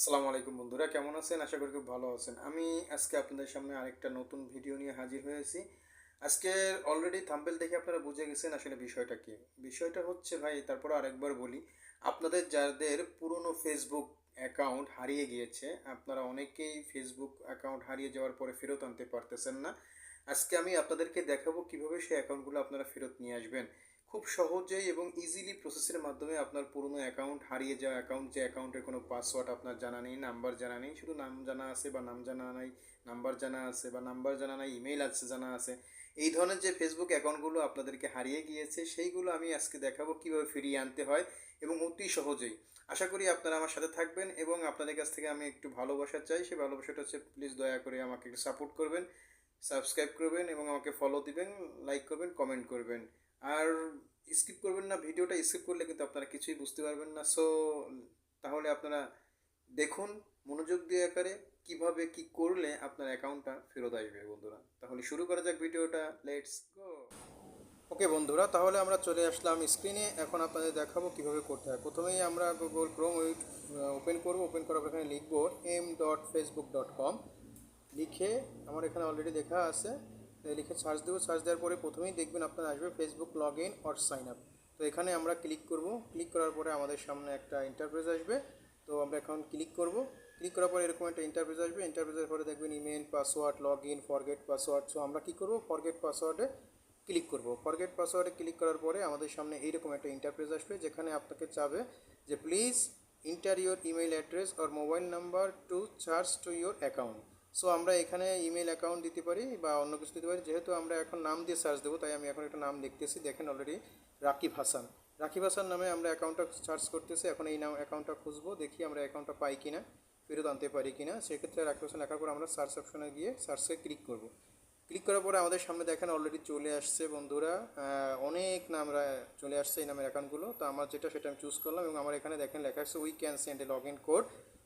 আসসালামু আলাইকুম বন্ধুরা, কেমন আছেন? আশা করি খুব ভালো আছেন। আমি আজকে আপনাদের সামনে আরেকটা নতুন ভিডিও নিয়ে হাজির হয়েছি। আজকে অলরেডি থাম্বেল দেখে আপনারা বুঝে গেছেন আসলে বিষয়টা কি। বিষয়টা হচ্ছে ভাই, তারপর আরেকবার বলি, আপনাদের যাদের পুরনো ফেসবুক অ্যাকাউন্ট হারিয়ে গিয়েছে, আপনারা অনেকেই ফেসবুক অ্যাকাউন্ট হারিয়ে যাওয়ার পরে ফেরত আনতে পারতেছেন না। আজকে আমি আপনাদেরকে দেখাবো কীভাবে সেই অ্যাকাউন্টগুলো আপনারা ফেরত নিয়ে আসবেন। খুব সহজেই এবং ইজিলি প্রসেসের মাধ্যমে আপনার পুরনো অ্যাকাউন্ট হারিয়ে যাওয়া অ্যাকাউন্ট যে অ্যাকাউন্টের কোনো পাসওয়ার্ড আপনার জানা নেই নাম্বার জানা নেই, শুধু নাম জানা আছে বা নাম জানা নাই নাম্বার জানা আছে বা নাম্বার জানা নাই ইমেল আছে, জানা আছে, এই ধরনের যে ফেসবুক অ্যাকাউন্টগুলো আপনাদেরকে হারিয়ে গিয়েছে, সেইগুলো আমি আজকে দেখাবো কীভাবে ফিরিয়ে আনতে হয় এবং অতি সহজেই। আশা করি আপনারা আমার সাথে থাকবেন এবং আপনাদের কাছ থেকে আমি একটু ভালোবাসা চাই সেই ভালোবাসাটা হচ্ছে প্লিজ দয়া করে আমাকে একটু সাপোর্ট করবেন সাবস্ক্রাইব করবেন এবং আমাকে ফলো দিবেন লাইক করবেন কমেন্ট করবেন। আর স্কিপ করবেন না, ভিডিওটা স্কিপ করলে কিন্তু আপনারা কিছুই বুঝতে পারবেন না। সো তাহলে আপনারা দেখুন মনোযোগ দিয়ে আকারে কীভাবে কি করলে আপনার অ্যাকাউন্টটা ফেরত আসবে বন্ধুরা। তাহলে শুরু করা যাক ভিডিওটা লেটস গো ওকে বন্ধুরা, তাহলে আমরা চলে আসলাম স্ক্রিনে এখন আপনাদের দেখাবো কীভাবে করতে হয়। প্রথমেই আমরা গুগল ক্রোম ওপেন করব। ওপেন করার এখানে লিখব M dot Facebook dot com লিখে আমার এখানে অলরেডি লেখা আছে। লিখে সার্চ দেবো সার্চ দেওয়ার পরে প্রথমেই দেখবেন আপনার আসবে Facebook log in or sign up তো এখানে আমরা ক্লিক করব। ক্লিক করার পরে আমাদের সামনে একটা ইন্টারফেস আসবে। তো আমরা এখন ক্লিক করব। ক্লিক করার পরে এরকম একটা ইন্টারফেস আসবে। ইন্টারফেসের পরে দেখবেন email password log in forget password so আমরা কী করব? ফরগেট পাসওয়ার্ডে ক্লিক করব। ফরগেট পাসওয়ার্ডে ক্লিক করার পরে আমাদের সামনে এইরকম একটা ইন্টারফেস আসবে, যেখানে আপনাকে চাবে যে please enter your email address or mobile number to charge to your account so আমরা এখানে ইমেল অ্যাকাউন্ট দিতে পারি বা অন্য কিছু দিতে পারি। যেহেতু আমরা এখন নাম দিয়ে সার্চ দেবো, তাই আমি এখন একটা নাম লিখতেছি। দেখেন অলরেডি রাকিব হাসান রাকিব হাসান নামে আমরা অ্যাকাউন্টটা সার্চ করতেছি। এখন এই নাম অ্যাকাউন্টটা খুঁজবো, দেখি আমরা অ্যাকাউন্টটা পাই কিনা, ফেরত আনতে পারি কিনা। সেক্ষেত্রে রাকিব হাসান লেখার পর আমরা সার্চ অপশনে গিয়ে সার্চে ক্লিক করব। ক্লিক করার পরে আমাদের সামনে দেখেন অলরেডি চলে আসছে বন্ধুরা অনেক নাম চলে আসছে এই নামের অ্যাকাউন্টগুলো তো আমার যেটা, সেটা আমি চুজ করলাম এবং আমার এখানে দেখেন লেখা আসছে we can send a log in code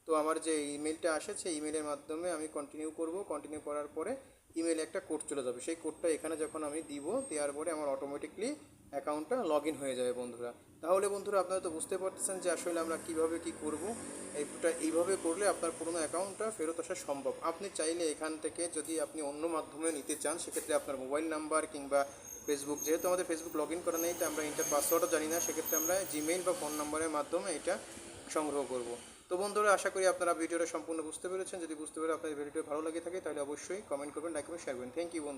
তো আমার যে ইমেলটা আসে, সেই ইমেলের মাধ্যমে আমি কন্টিনিউ করব। কন্টিনিউ করার পরে ইমেলে একটা কোড চলে যাবে। সেই কোডটা এখানে যখন আমি দিব, দেওয়ার পরে আমার অটোমেটিকলি অ্যাকাউন্টটা লগ ইন হয়ে যাবে বন্ধুরা। তাহলে বন্ধুরা আপনারা তো বুঝতে পারতেছেন যে আসলে আমরা কীভাবে কী করব। এইটা এইভাবে করলে আপনার পুরোনো অ্যাকাউন্টটা ফেরত আসা সম্ভব। আপনি চাইলে এখান থেকে যদি আপনি অন্য মাধ্যমে নিতে চান, সেক্ষেত্রে আপনার মোবাইল নাম্বার কিংবা ফেসবুক যেহেতু আমাদের ফেসবুক লগ ইন করা নেই তো আমরা ইন্টার পাসওয়ার্ডও জানি না। সেক্ষেত্রে আমরা জিমেইল বা ফোন নম্বরের মাধ্যমে এটা সংগ্রহ করব। তো বন্ধুরা, আশা করি আপনারা ভিডিওটা সম্পূর্ণ বুঝতে পেরেছেন। যদি বুঝতে পেরে আপনাদের ভিডিওটা ভালো লাগে থাকে, তাহলে অবশ্যই কমেন্ট করবেন লাইক করবেন শেয়ার করবেন। থ্যাংক ইউ বন্ধু।